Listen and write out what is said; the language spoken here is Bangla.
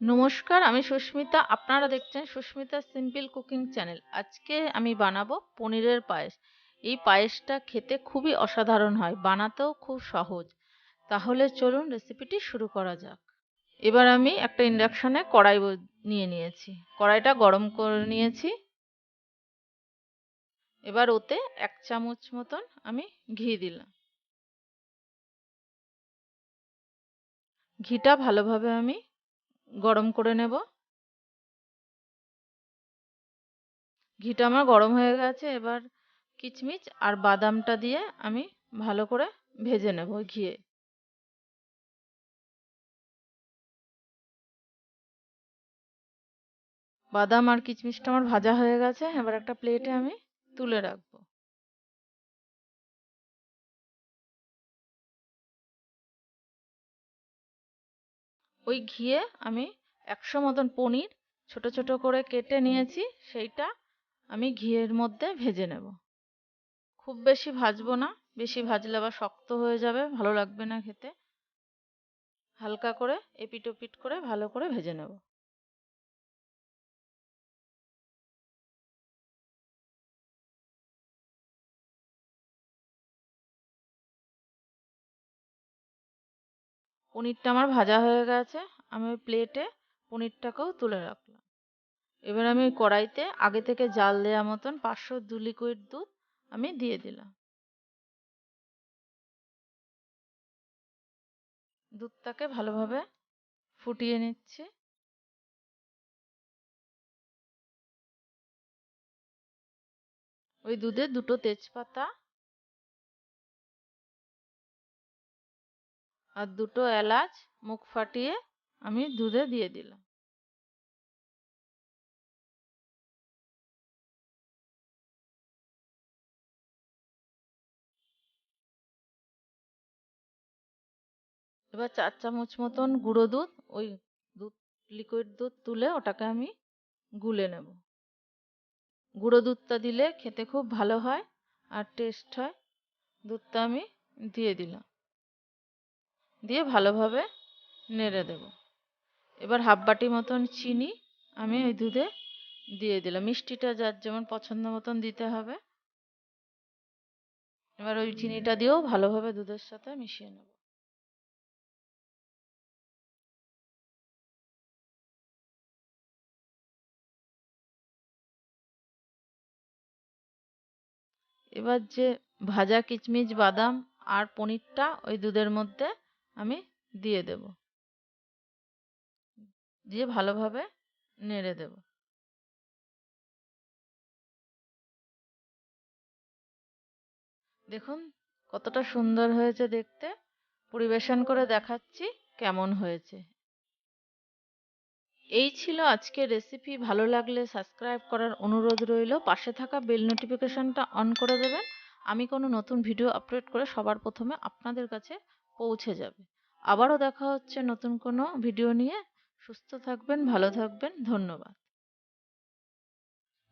নমস্কার, আমি সুস্মিতা। আপনারা দেখছেন সুস্মিতা সিম্পল কুকিং চ্যানেল। আজকে আমি বানাবো পনিরের পায়েস। এই পায়েসটা খেতে খুবই অসাধারণ হয়, বানাতেও খুব সহজ। তাহলে চলুন রেসিপিটি শুরু করা যাক। এবার আমি একটা ইন্ডাকশানে কড়াই নিয়ে নিয়েছি। কড়াইটা গরম করে নিয়েছি। এবার ওতে এক চামচ মতন আমি ঘি দিলাম। ঘিটা ভালোভাবে আমি গরম করে নেব। ঘিটা আমার গরম হয়ে গেছে, এবার কিচমিচ আর বাদামটা দিয়ে আমি ভালো করে ভেজে নেব ঘিয়ে। বাদাম আর কিচমিচটা আমার ভাজা হয়ে গেছে, এবার একটা প্লেটে আমি তুলে রাখব। ওই ঘিয়ে আমি একশো মতন পনির ছোট ছোট করে কেটে নিয়েছি, সেইটা আমি ঘিয়ের মধ্যে ভেজে নেব। খুব বেশি ভাজবো না, বেশি ভাজলে বা শক্ত হয়ে যাবে, ভালো লাগবে না খেতে। হালকা করে এপিট ওপিট করে ভালো করে ভেজে নেব। পনিরটা আমার ভাজা হয়ে গেছে, আমি প্লেটে পনিরটাকেও তুলে রাখলাম। এবার আমি কড়াইতে আগে থেকে জাল দেওয়া মতন পাঁচশো দু লিকুইড দুধ আমি দিয়ে দিলাম। দুধটাকে ভালোভাবে ফুটিয়ে নিচ্ছি। ওই দুধে দুটো তেজপাতা আর দুটো এলাচ মুখ ফাটিয়ে আমি দুধে দিয়ে দিলাম। এবার চার চামচ মতন গুঁড়ো দুধ, ওই দুধ লিকুইড দুধ তুলে ওটাকে আমি গুলে নেব। গুঁড়ো দুধটা দিলে খেতে খুব ভালো হয় আর টেস্ট হয়। দুধটা আমি দিয়ে দিলাম। দিয়ে ভালোভাবে নেড়ে দেব। এবার হাফ বাটি মতন চিনি আমি ওই দুধে দিয়ে দিলাম। মিষ্টিটা যার যেমন পছন্দ মতন দিতে হবে। এবার ওই চিনিটা দিয়েও ভালোভাবে দুধের সাথে মিশিয়ে নেব। এবার যে ভাজা কিচমিচ, বাদাম আর পনিরটা ওই দুধের মধ্যে আমি দিয়ে দেব। দিয়ে ভালোভাবে নেড়ে দেব। দেখুন কতটা সুন্দর হয়েছে দেখতে। পরিবেশন করে দেখাচ্ছি কেমন হয়েছে। এই ছিল আজকের রেসিপি ভালো লাগলে সাবস্ক্রাইব করার অনুরোধ রইল। পাশে থাকা বেল নোটিফিকেশনটা অন করে দেবেন। আমি কোনো নতুন ভিডিও আপলোড করে সবার প্রথমে আপনাদের কাছে পৌঁছে যাবে। আবারও দেখা হচ্ছে নতুন কোনো ভিডিও নিয়ে। সুস্থ থাকবেন ভালো থাকবেন। ধন্যবাদ।